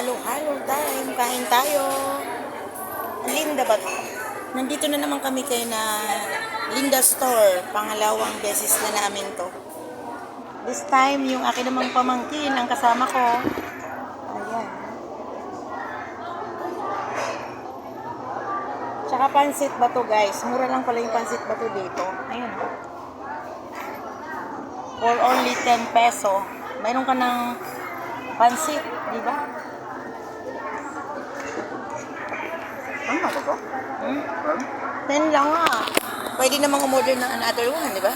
halo-halo time. Kain tayo. Linda ba to? Nandito na naman kami kay na Linda Store. Pangalawang beses na namin to. This time, yung akin namang pamangkin ang kasama ko. Ayan. Tsaka pansit ba to guys? Mura lang pala yung pansit ba to dito. Ayun. oh. For only 10 peso. Mayroon ka ng pansit, di ba? Ano ba ito? Hmm? 10 lang ah. Pwede namang umorder ng another one, di ba?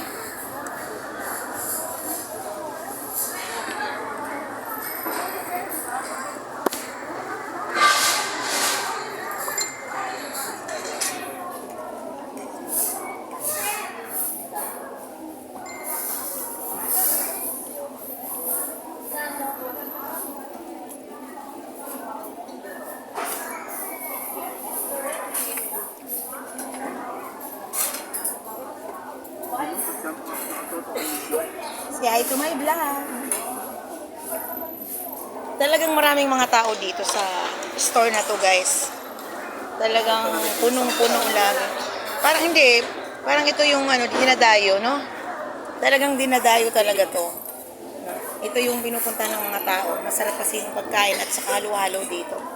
Say hi to my vlog. Talagang maraming mga tao dito sa store na to guys. Talagang punong-puno lagi. Parang hindi, parang ito yung ano, dinadayo, no? Talagang dinadayo talaga to. Ito yung pinupunta ng mga tao. Masarap kasi yung pagkain at saka halo-halo dito.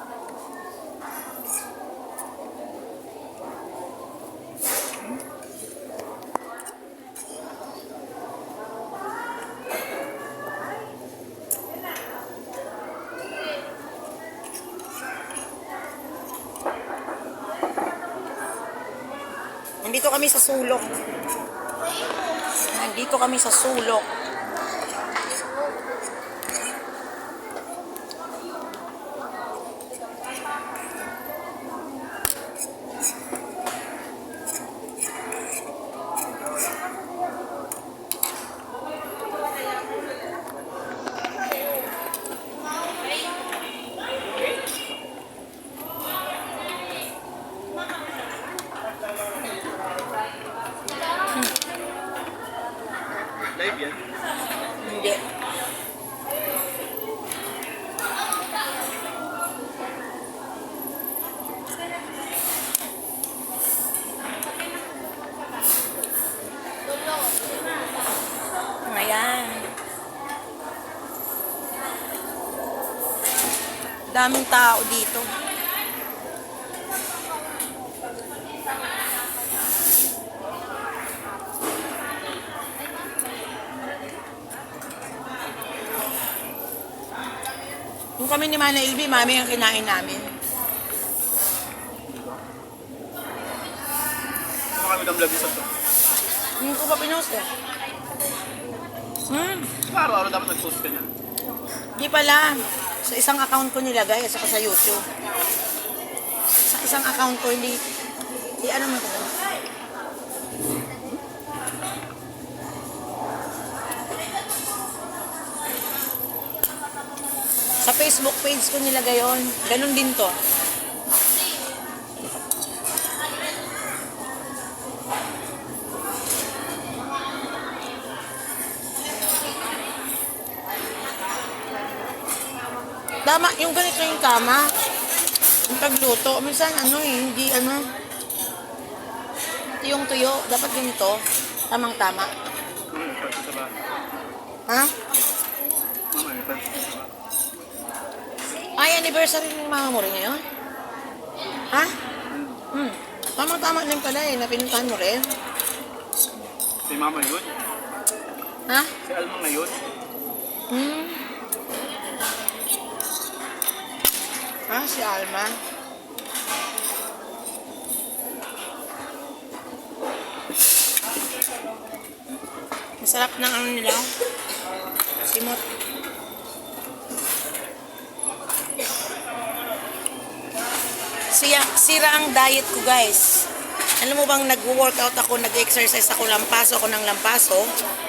Nandito kami sa sulok. Nandito kami sa sulok. Live yan? Hindi. Ayan. Daming tao dito. Kung kami ni Mana Ilbi, mami ang kinain namin. Ano kami ng vlog isa to? Hindi ko pa pinost eh. Hmm, Araw-araw dapat nag-post ka niyan. di pala. Sa isang account ko nilagay saka sa YouTube. Sa isang account ko, hindi, di ano mo ito. Sa Facebook page ko nilagay yon. Ganun din to. Tama, yung ganito yung tama. Yung pagluto. Minsan ano eh, hindi ano. Ito yung tuyo. Dapat ganito. Tamang tama. Mama, may pansin sa bahay. Ha? Mama, Ay, anniversary ng mama mo rin ngayon? Ha? Hmm. Tamang-tama din pala eh, na pinuntahan mo rin. Si mama yun. Ha? Si Alma ngayon. Hmm. Ah, si Alma. Masarap ng ano nila. Simot. Siya, sira ang diet ko guys. Alam mo bang nag-workout ako, nag-exercise ako, lampaso ako ng lampaso.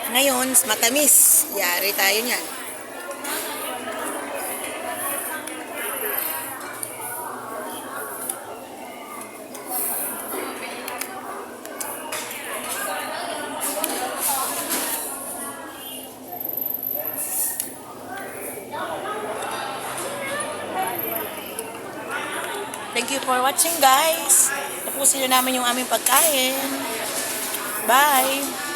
Ngayon, matamis. Yari tayo niyan. Thank you for watching guys. Tapusin na namin yung aming pagkain. Bye!